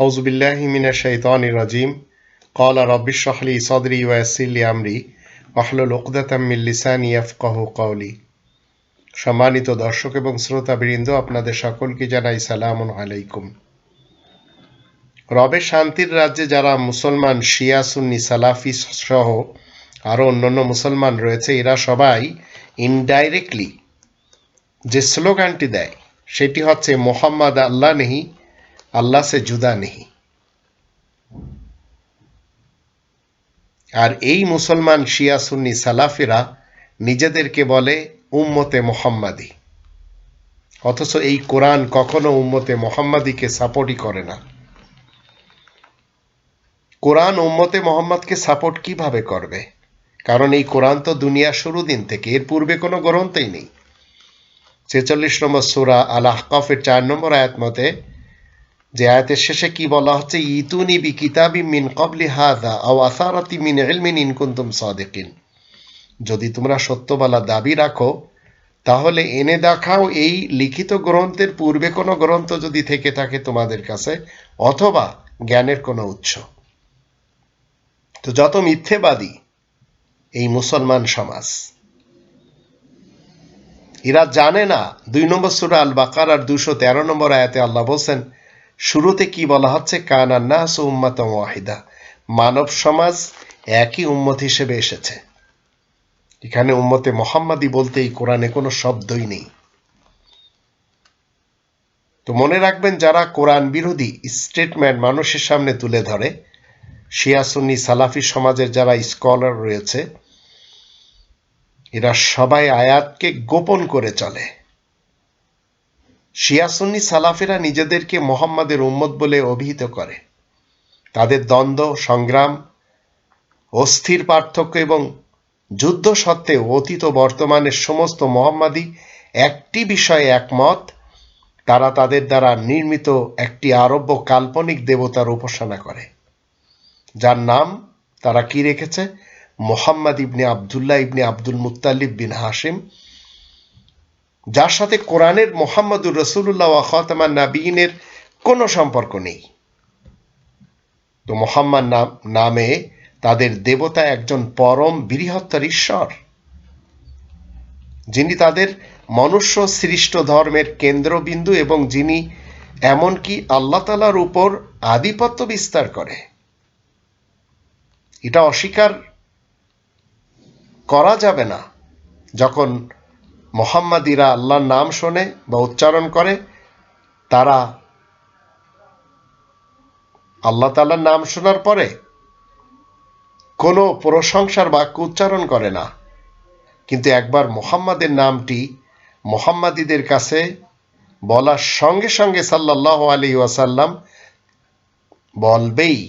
أعوذ بالله من الشيطان الرجيم قال رب اشرح لي صدري ويسر لي أمري واحلل عقدة من লিসানি ইয়াফকাহু কওলি সম্মানিত দর্শক এবং শ্রোতাবৃন্দ আপনাদের সকলকে জানাই সালামুন আলাইকুম রবের শান্তির রাজ্যে যারা মুসলমান শিয়া সুন্নি সালাফি সহ আরও অন্যান্য মুসলমান রয়েছে এরা সবাই ইনডাইরেক্টলি যে স্লোগানটি দেয় সেটি হচ্ছে মোহাম্মদ আল্লাহ নেহি আল্লাহ সে জুদা নেহি। আর এই মুসলমান শিয়া সুন্নি সালাফিরা নিজেদেরকে বলে উম্মতে মোহাম্মাদি। অথচ এই কোরআন কখনো উম্মতে মোহাম্মাদিকে সাপোর্টই করে না। কোরআন উম্মতে মোহাম্মদকে সাপোর্ট কীভাবে করবে? কারণ এই কোরআন তো দুনিয়া শুরু দিন থেকে, এর পূর্বে কোনো গ্রন্থই নেই। ছেচল্লিশ নম্বর সুরা আল আহকফের চার নম্বর আয়াত মতে যে আয়াতের শেষে কি বলা হচ্ছে? ইতুনি বি কিতাবি মিন কবলি হাদা আও আসারাতি মিন ইলমিন ইনকুন্তুম সাদিকিন। যদি তোমরা সত্যবালা দাবি রাখো, তাহলে এনে দেখাও এই লিখিত গ্রন্থের পূর্বে কোনো গ্রন্থ যদি থেকে থাকে তোমাদের কাছে, অথবা জ্ঞানের কোনো উৎস। তো যত মিথ্যেবাদী এই মুসলমান সমাজ, এরা জানে না, দুই নম্বর সুরা আল বাকার আর দুশো তেরো নম্বর আয়াতে আল্লাহ বলছেন শুরুতে কি বলা হচ্ছে? কানান্নাস উম্মাত ওয়াহিদা। মানব সমাজ একই উম্মত হিসেবে এসেছে। এখানে উম্মতে মোহাম্মদি বলতে এই কোরআনে কোনো শব্দই নেই। তো মনে রাখবেন, যারা কোরআন বিরোধী স্টেটমেন্ট মানুষের সামনে তুলে ধরে শিয়াসুন্নি সালাফি সমাজের যারা স্কলার রয়েছে, এরা সবাই আয়াতকে গোপন করে চলে। শিয়াসুন্নি সালাফেরা নিজেদেরকে মোহাম্মদের উম্মত বলে অভিহিত করে। তাদের দ্বন্দ্ব, সংগ্রাম, অস্থির পার্থক্য এবং যুদ্ধ সত্ত্বেও অতীত বর্তমানের সমস্ত মোহাম্মদী একটি বিষয়ে একমত, তারা তাদের দ্বারা নির্মিত একটি আরব্য কাল্পনিক দেবতার উপাসনা করে। যার নাম তারা কি রেখেছে? মোহাম্মদ ইবনে আবদুল্লাহ ইবনে আব্দুল মুতালিব বিন হাসিম যার সাথে কোরআনের মোহাম্মদুর রসুল্লাহ ওয়াখাতামান নাবিনের কোনো সম্পর্ক নেই। তো মোহাম্মদ নামে তাদের দেবতা একজন পরম বৃহত্তর ঈশ্বর, যিনি তাদের মনুষ্য সৃষ্ট ধর্মের কেন্দ্রবিন্দু এবং যিনি এমনকি আল্লাহ তালার উপর আধিপত্য বিস্তার করে। এটা অস্বীকার করা যাবে না যখন মোহাম্মদীরা আল্লাহর নাম শোনে বা উচ্চারণ করে, তারা আল্লাহ তালার নাম শোনার পরে কোনো প্রশংসার বাক্য উচ্চারণ করে না। কিন্তু একবার মোহাম্মদের নামটি মোহাম্মদীদের কাছে বলার সঙ্গে সঙ্গে সাল্লাহ আলী ওয়াসাল্লাম বলবেই,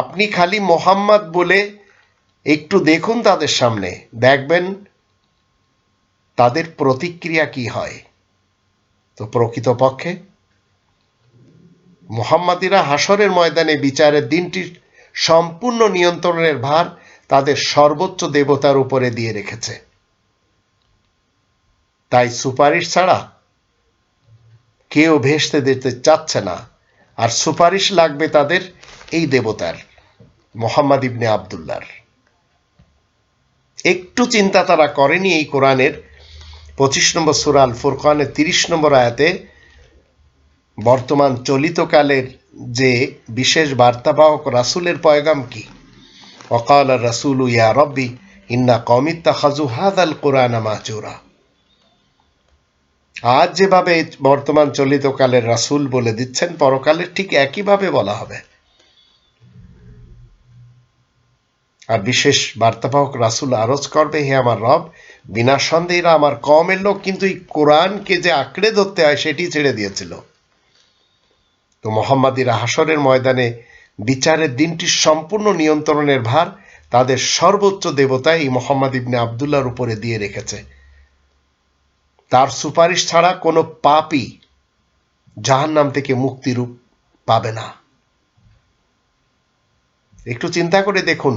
আপনি খালি মোহাম্মদ বলে একটু দেখুন তাদের সামনে। দেখবেন তাদের প্রতিক্রিয়া কি হয়। তো প্রকৃতপক্ষে মোহাম্মদীরা হাসরের ময়দানে বিচারের দিনটির সম্পূর্ণ নিয়ন্ত্রণের ভার তাদের সর্বোচ্চ দেবতার উপরে দিয়ে রেখেছে। তাই সুপারিশ ছাড়া কেউ ভেসতে দিতে চাচ্ছে না। আর সুপারিশ লাগবে তাদের এই দেবতার, মোহাম্মদ ইবনে আবদুল্লার একটু চিন্তা তারা করেনি এই কোরআনের। পঁচিশ নম্বর সুরাল ফুরকানের তিরিশ নম্বর আয়াতে বর্তমান চলিতকালের যে বিশেষ বার্তাবাহক রাসুলের পয়গাম কি? অকাল রাসুল, ইয়া রব্বি, ইন্না কমিত্তা খাজু হাদ আল কোরআন মাচুরা আজ যেভাবে বর্তমান চলিতকালের রাসুল বলে দিচ্ছেন পরকালের ঠিক একইভাবে বলা হবে। আর বিশেষ বার্তাবাহক রাসুল আরজ করবে, হে আমার রব, বিনা সন্দেহীরা আমার কমের লোক, কিন্তু এই কোরআনকে যে আঁকড়ে ধরতে হয়, সেটি ছেড়ে দিয়েছিল। তো মোহাম্মদীরা হাসরের ময়দানে বিচারের দিনটির সম্পূর্ণ নিয়ন্ত্রণের ভার তাদের সর্বোচ্চ দেবতা এই মোহাম্মদ ইবনে আবদুল্লার উপরে দিয়ে রেখেছে। তার সুপারিশ ছাড়া কোনো পাপই জাহান নাম থেকে মুক্তিরূপ পাবে না। একটু চিন্তা করে দেখুন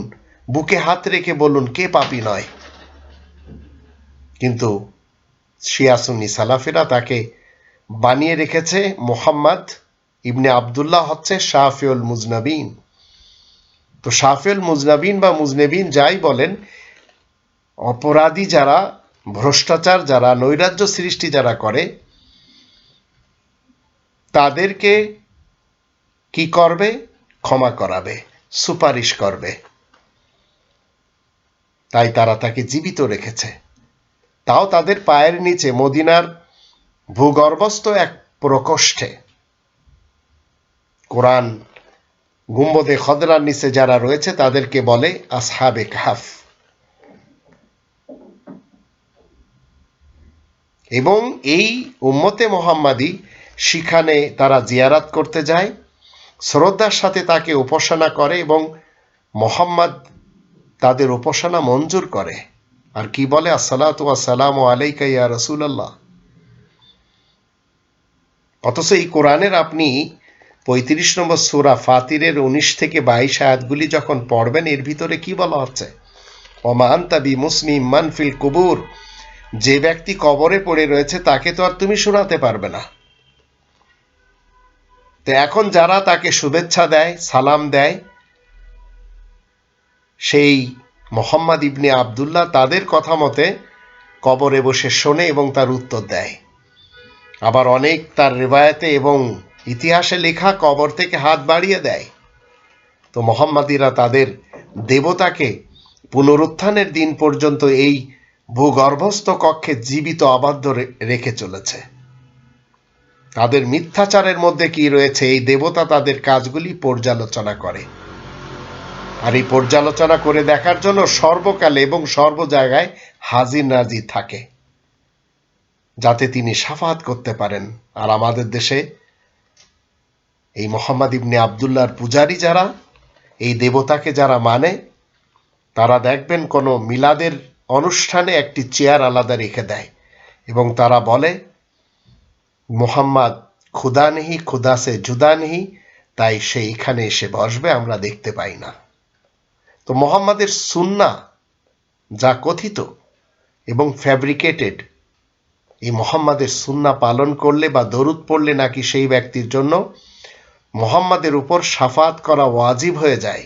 বুকে হাত রেখে বলুন, কে পাপি নয়? কিন্তু শিয়াসুন্নি সালাফেরা তাকে বানিয়ে রেখেছে মোহাম্মদ ইবনে আবদুল্লাহ হচ্ছে শাহফিউল মুজনাবিন। তো শাহফিউল মুজনাবিন বা মুজনেবিন যাই বলেন, অপরাধী যারা, ভ্রষ্টাচার যারা, নৈরাজ্য সৃষ্টি যারা করে, তাদেরকে কি করবে? ক্ষমা করাবে, সুপারিশ করবে। তাই তারা তাকে জীবিত রেখেছে। তাও তাদের পায়ের নিচে মদিনার ভূগর্ভস্থ এক প্রকোষ্ঠে। কোরআন গুম্বদে খদরার নিচে যারা রয়েছে, তাদেরকে বলে আসহাবে কাহাফ। এবং এই উম্মতে মোহাম্মাদি সেখানে তারা জিয়ারাত করতে যায়, শ্রদ্ধার সাথে তাকে উপাসনা করে এবং মোহাম্মদ তাদের উপাসনা মঞ্জুর করে। আর কি বলে? আসসালাতু আসসালাম আলাইকা ইয়া রসুলাল্লাহ। অথচ এই কোরআনের আপনি পঁয়ত্রিশ নম্বর সুরা ফাতিরের উনিশ থেকে বাইশ আয়াতগুলি যখন পড়বেন, এর ভিতরে কি বলা হচ্ছে ওমান তাবি মুসলিম মানফিল কুবুর। যে ব্যক্তি কবরে পড়ে রয়েছে, তাকে তো আর তুমি শোনাতে পারবে না। তো এখন যারা তাকে শুভেচ্ছা দেয়, সালাম দেয় সেই মোহাম্মদ ইবনে আবদুল্লাহ তাদের কথা মতে কবরে বসে শোনে এবং তার উত্তর দেয়। আবার অনেক তার রেবায়তে এবং ইতিহাসে লেখা কবর থেকে হাত বাড়িয়ে দেয়। তো মোহাম্মদীরা তাদের দেবতাকে পুনরুত্থানের দিন পর্যন্ত এই ভূগর্ভস্থ কক্ষে জীবিত আবদ্ধ রেখে চলেছে। তাদের মিথ্যাচারের মধ্যে কি রয়েছে এই দেবতা তাদের কাজগুলি পর্যালোচনা করে। আর এই পর্যালোচনা করে দেখার জন্য সর্বকালে এবং সর্ব জায়গায় হাজির নাজির থাকে, যাতে তিনি সাফাত করতে পারেন। আর আমাদের দেশে এই মোহাম্মদ ইবনে আবদুল্লাহর পূজারী যারা, এই দেবতাকে যারা মানে তারা দেখবেন কোনো মিলাদের অনুষ্ঠানে একটি চেয়ার আলাদা রেখে দেয় এবং তারা বলে, মোহাম্মদ ক্ষুদা নেহি, ক্ষুদা সে জুদা নেহি, তাই সে এখানে এসে বসবে, আমরা দেখতে পাই না। তো মোহাম্মদের সুন্না যা কথিত এবং ফ্যাব্রিকেটেড এই মোহাম্মদের সুন্না পালন করলে বা দরুদ পড়লে নাকি সেই ব্যক্তির জন্য মোহাম্মদের উপর সাফাত করা ওয়াজিব হয়ে যায়।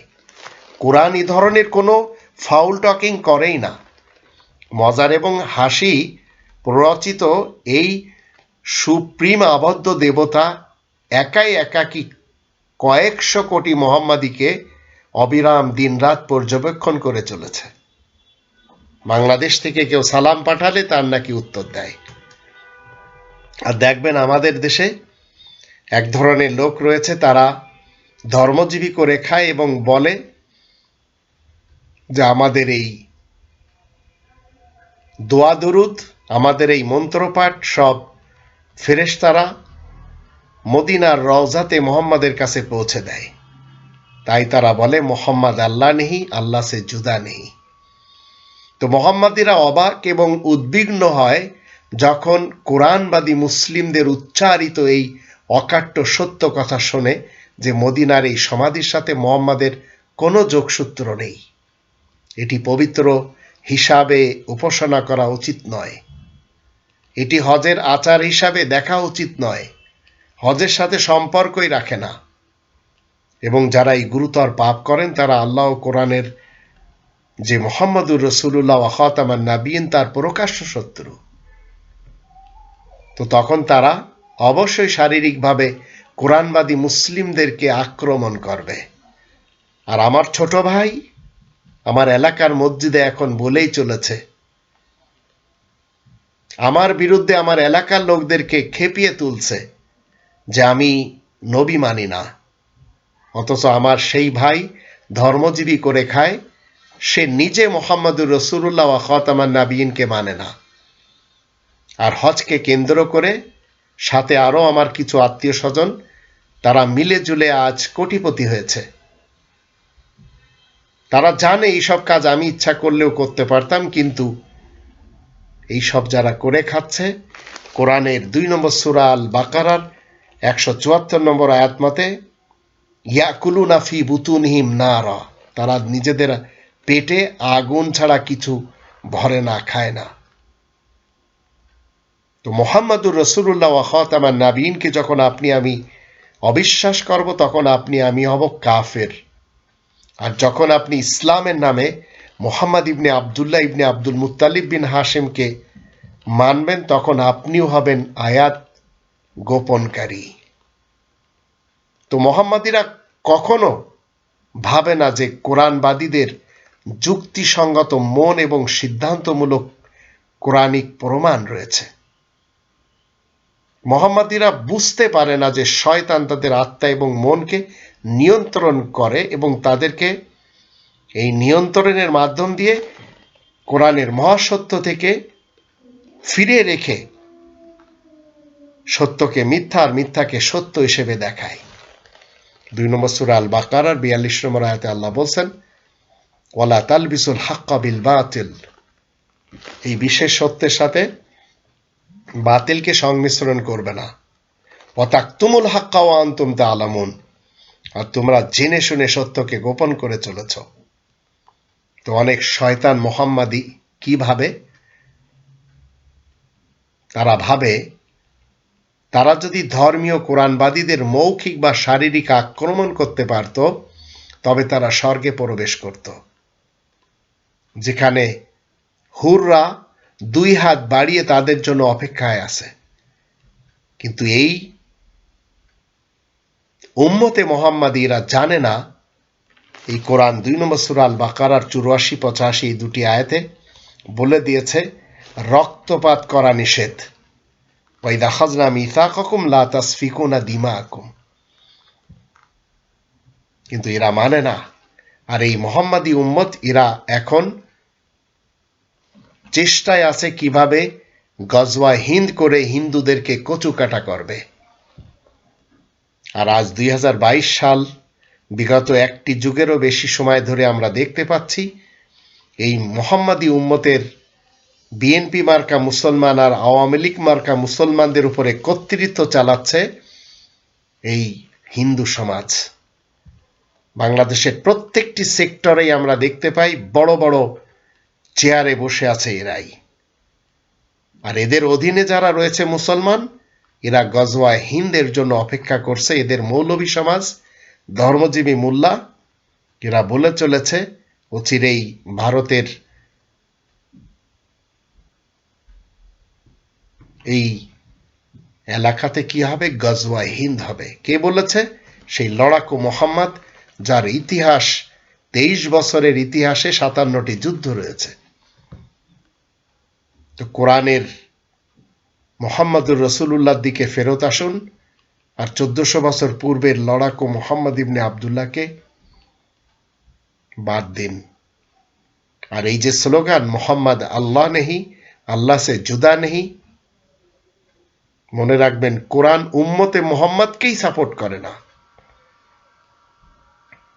কোরআন এই ধরনের কোনো ফাউল টকিং করেই না। মজার এবং হাসি প্ররচিত এই সুপ্রিম আবদ্ধ দেবতা একাই একাকি কয়েকশো কোটি মোহাম্মদীকে অবিরাম দিনরাত পর্যবেক্ষণ করে চলেছে। বাংলাদেশ থেকে কেউ সালাম পাঠালে তার নাকি উত্তর দেয়। আর দেখবেন আমাদের দেশে এক ধরনের লোক রয়েছে, তারা ধর্মজীবী করে খায় এবং বলে যে, আমাদের এই দোয়া দরুদ, আমাদের এই মন্ত্রপাঠ সব ফেরেশতারা মদিনার রওজাতে মোহাম্মদের কাছে পৌঁছে দেয়। তাই তারা বলে, মোহাম্মদ আল্লাহ নেহি, আল্লাহ সে জুদা নেই তো মোহাম্মদীরা অবাক এবং উদ্বিগ্ন হয় যখন কোরআনবাদী মুসলিমদের উচ্চারিত এই অকাট্য সত্য কথা শোনে যে মদিনার এই সমাধির সাথে মোহাম্মদের কোনো যোগসূত্র নেই। এটি পবিত্র হিসাবে উপাসনা করা উচিত নয়। এটি হজের আচার হিসাবে দেখা উচিত নয়। হজের সাথে সম্পর্কই রাখে না। এবং যারা এই গুরুতর পাপ করেন, তারা আল্লাহ কোরআনের যে মোহাম্মদুর রসুল্লাহ ওয়াহতামান নাবিন তার প্রকাশ্য শত্রু। তো তখন তারা অবশ্যই শারীরিকভাবে কোরআনবাদী মুসলিমদেরকে আক্রমণ করবে। আর আমার ছোট ভাই আমার এলাকার মসজিদে এখন বলেই চলেছে, আমার বিরুদ্ধে আমার এলাকার লোকদেরকে খেপিয়ে তুলছে যে আমি নবী মানি না। অথচ আমার সেই ভাই ধর্মজীবী করে খায়, সে নিজে মোহাম্মদুর রসুল্লাহ খতামান নাবিনকে মানে না। আর হজকে কেন্দ্র করে সাথে আরও আমার কিছু আত্মীয় স্বজন তারা মিলে জুলে আজ কোটিপতি হয়েছে। তারা জানে এইসব কাজ আমি ইচ্ছা করলেও করতে পারতাম, কিন্তু এইসব যারা করে খাচ্ছে, কোরআনের দুই নম্বর সুরা আল বাকারার একশো চুয়াত্তর নম্বর আয়াত ইয়াকুলু নাফি বুতুনহিম নারা। তারা নিজেদের পেটে আগুন ছাড়া কিছু ভরে না, খায় না। তো মোহাম্মদুর রসুল্লাহ আমার নাবিনকে যখন আপনি আমি অবিশ্বাস করব, তখন আপনি আমি হব কাফের। আর যখন আপনি ইসলামের নামে মোহাম্মদ ইবনে আবদুল্লাহ ইবনে আব্দুল মুতালিব বিন হাসিমকে মানবেন, তখন আপনিও হবেন আয়াত গোপনকারী। তো মোহাম্মদীরা কখনো ভাবে না যে কোরআনবাদীদের যুক্তিসঙ্গত মন এবং সিদ্ধান্তমূলক কোরআনিক প্রমাণ রয়েছে। মোহাম্মদীরা বুঝতে পারে না যে শয়তান তাদের আত্মা এবং মনকে নিয়ন্ত্রণ করে এবং তাদেরকে এই নিয়ন্ত্রণের মাধ্যম দিয়ে কোরআনের মহাসত্য থেকে ফিরে রেখে সত্যকে মিথ্যা আর মিথ্যাকে সত্য হিসেবে দেখায়। দুই নম্বর সুরা আল বাকার আর বিয়াল্লিশ নম্বর আয়াতে আল্লাহ বলছেন, ওয়ালা তালবিসুল হাক্কা বিল বাতিল এই বিশেষ সত্যের সাথে বাতিলকে সংমিশ্রণ করবে না। অতাক্তুমুল হাক্কা ও আন্তুম তা আলামুন আর তোমরা জেনে শুনে সত্যকে গোপন করে চলেছ। তো অনেক শয়তান মোহাম্মাদি কি ভাবে তারা ভাবে তারা যদি ধর্মীয় কোরআনবাদীদের মৌখিক বা শারীরিক আক্রমণ করতে পারত, তবে তারা স্বর্গে প্রবেশ করত। যেখানে হুররা দুই হাত বাড়িয়ে তাদের জন্য অপেক্ষায় আছে। কিন্তু এই উম্মতে মোহাম্মদীরা জানে না, এই কোরআন দুই নম্বর সুরাল বাকারার চুরাশি, পঁচাশি এই দুটি আয়াতে বলে দিয়েছে, রক্তপাত করা নিষেধ। কিন্তু এরা মানে না। আর এই মোহাম্মদী উম্মত, এরা এখন চেষ্টায় আছে কীভাবে গজওয়া হিন্দ করে হিন্দুদেরকে কচুকাটা করবে। আর আজ দুই হাজার বাইশ সাল, বিগত একটি যুগেরও বেশি সময় ধরে আমরা দেখতে পাচ্ছি, এই মোহাম্মদী উম্মতের বিএনপি মার্কা মুসলমান আর আওয়ামী লীগ মার্কা মুসলমানদের উপরে কর্তৃত্ব চালাচ্ছে এই হিন্দু সমাজ। বাংলাদেশের প্রত্যেকটি সেক্টরেই আমরা দেখতে পাই বড় বড় চেয়ারে বসে আছে এরাই। আর এদের অধীনে যারা রয়েছে মুসলমান, এরা গজওয়ায় হিন্দের জন্য অপেক্ষা করছে। এদের মৌলভী সমাজ, ধর্মজীবী মোল্লা, এরা বলে চলেছে, অচিরেই ভারতের এই এলাকাতে কি হবে? গজওয়ায় হিন্দ হবে। কে বলেছে? সেই লড়াকু মোহাম্মদ, যার ইতিহাস, তেইশ বছরের ইতিহাসে সাতান্নটি যুদ্ধ রয়েছে। তো কোরআনের মোহাম্মদুর রসুল্লাহর দিকে ফেরত আসুন, আর চোদ্দশো বছর পূর্বের লড়াকু মোহাম্মদ ইবনে আবদুল্লাহকে বাদ দিন। আর এই যে স্লোগান, মোহাম্মদ আল্লাহ নেহি, আল্লাহ সে জুদা নেহি মনে রাখবেন, কোরআন উম্মতে মোহাম্মদকেই সাপোর্ট করে না।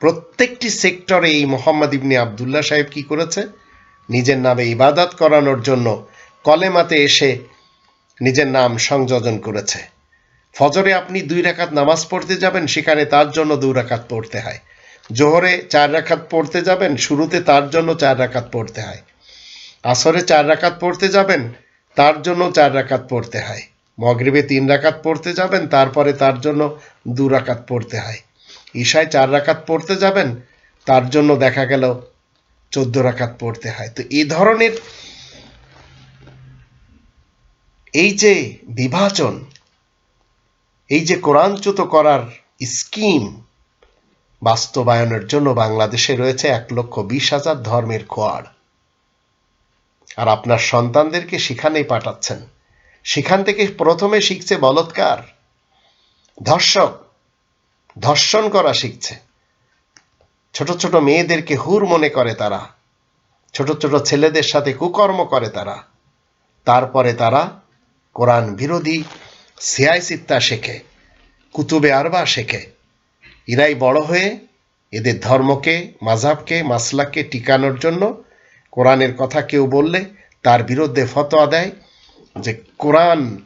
প্রত্যেকটি সেক্টরে এই মোহাম্মদ ইবনে আবদুল্লাহ সাহেব কি করেছে? নিজের নামে ইবাদত করানোর জন্য কলেমাতে এসে নিজের নাম সংযোজন করেছে। ফজরে আপনি দুই রাকাত নামাজ পড়তে যাবেন, সেখানে তার জন্য দুই রাকাত পড়তে হয়। জোহরে চার রাকাত পড়তে যাবেন, শুরুতে তার জন্য চার রাকাত পড়তে হয়। আসরে চার রাকাত পড়তে যাবেন, তার জন্য চার রাকাত পড়তে হয়। মগরিবে তিন রাকাত পড়তে যাবেন, তারপরে তার জন্য দু রাকাত পড়তে হয়। ঈশায় চার রাকাত পড়তে যাবেন, তার জন্য দেখা গেল চোদ্দ রাকাত পড়তে হয়। তো এই ধরনের এই যে বিভাজন, এই যে কোরআনচ্যুত করার স্কিম বাস্তবায়নের জন্য বাংলাদেশে রয়েছে এক লক্ষ বিশ হাজার ধর্মের খোয়াড়। আর আপনার সন্তানদেরকে সেখানেই পাঠাচ্ছেন। সেখান থেকে প্রথমে শিখছে বলৎকার। ধর্ষক ধর্ষণ করা শিখছে। ছোট ছোট মেয়েদেরকে হুর মনে করে তারা। ছোট ছোট ছেলেদের সাথে কুকর্ম করে তারা। তারপরে তারা কোরআন বিরোধী সিয়াই সিত্তা শেখে, কুতুবে আরবা শেখে। এরাই বড় হয়ে এদের ধর্মকে মাঝাবকে মাসলাকে টিকানোর জন্য কোরআনের কথা কেউ বললে তার বিরুদ্ধে ফতোয়া দেয়। যে কোরআন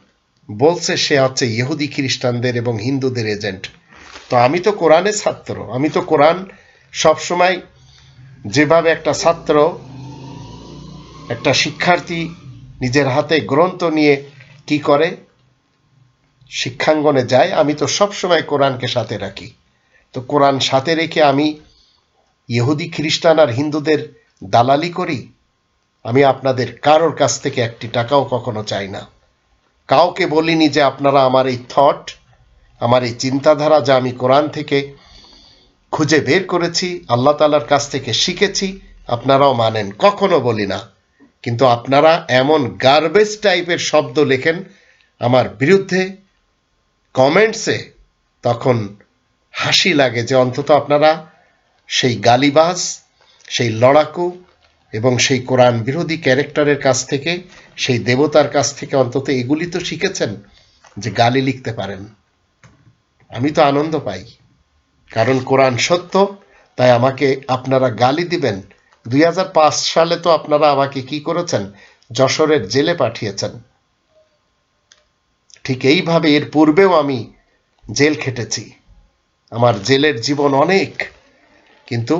বলছে সে হচ্ছে ইহুদি খ্রিস্টানদের এবং হিন্দুদের এজেন্ট। তো আমি তো কোরআনের ছাত্র। আমি তো কোরআন সবসময় যেভাবে একটা ছাত্র, একটা শিক্ষার্থী নিজের হাতে গ্রন্থ নিয়ে কি করে, শিক্ষাঙ্গনে যায়, আমি তো সবসময় কোরআনকে সাথে রাখি। তো কোরআন সাথে রেখে আমি ইহুদি খ্রিস্টান আর হিন্দুদের দালালি করি আমি আপনাদের কারোর কাছ থেকে একটি টাকাও কখনো চাই না। কাউকে বলিনি যে আপনারা আমার এই থট আমার এই চিন্তাধারা যা আমি কোরআন থেকে খুঁজে বের করেছি, আল্লাহ তালার কাছ থেকে শিখেছি, আপনারাও মানেন। কখনো বলি না। কিন্তু আপনারা এমন গার্বেজ টাইপের শব্দ লেখেন, আমার বিরুদ্ধে কমেন্টসে তখন হাসি লাগে যে অন্তত আপনারা সেই গালিবাজ, সেই লড়াকু এবং সেই কোরআন বিরোধী ক্যারেক্টারের কাছ থেকে, সেই দেবতার কাছ থেকে অন্তত এগুলি তো শিখেছেন যে গালি লিখতে পারেন। আমি তো আনন্দ পাই, কারণ কোরআন সত্য, তাই আমাকে আপনারা গালি দিবেন। দুই সালে তো আপনারা আমাকে কি করেছেন? যশোরের জেলে পাঠিয়েছেন। ঠিক এইভাবে এর পূর্বেও আমি জেল খেটেছি। আমার জেলের জীবন অনেক, কিন্তু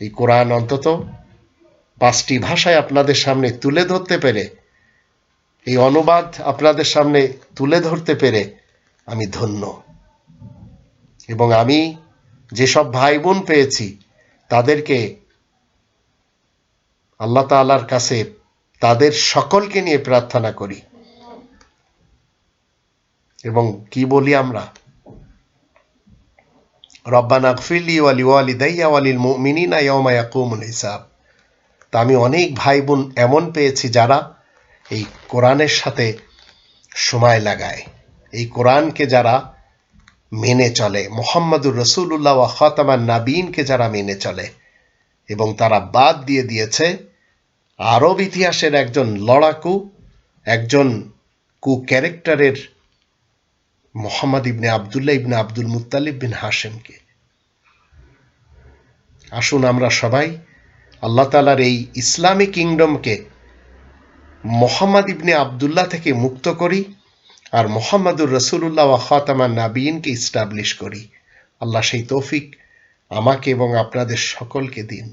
এই কোরআন অন্তত পাঁচটি ভাষায় আপনাদের সামনে তুলে ধরতে পেরে, এই অনুবাদ আপনাদের সামনে তুলে ধরতে পেরে আমি ধন্য। এবং আমি যেসব ভাই বোন পেয়েছি, তাদেরকে আল্লাহ তাআলার কাছে তাদের সকলকে নিয়ে প্রার্থনা করি। এবং কি বলি আমরা? রব্বানা গফিরলি ওয়ালি ওয়ালিদাইয়া ওয়ালিল মুমিনিনা ইয়াউমা ইয়াকুমুল হিসাব। তা আমি অনেক ভাই বোন এমন পেয়েছি যারা এই কোরআনের সাথে সময় লাগায়। এই কোরআনকে যারা মেনে চলে, মোহাম্মদুর রসুল্লাহ খাতামান নাবিনকে যারা মেনে চলে এবং তারা বাদ দিয়ে দিয়েছে, আরব ইতিহাসের একজন লড়াকু, একজন কু ক্যারেক্টারের মোহাম্মদ ইবনে আবদুল্লাহ ইবনে আব্দুল মুত্তালিব বিন হাশেমকে। আসুন আমরা সবাই আল্লাহ তালার এই ইসলামী কিংডমকে মোহাম্মদ ইবনে আবদুল্লাহ থেকে মুক্ত করি আর মোহাম্মদুর রসুল্লাহ খাতামা নাবিনকে ইস্টাবলিশ করি। আল্লাহ সেই তৌফিক আমাকে এবং আপনাদের সকলকে দিন।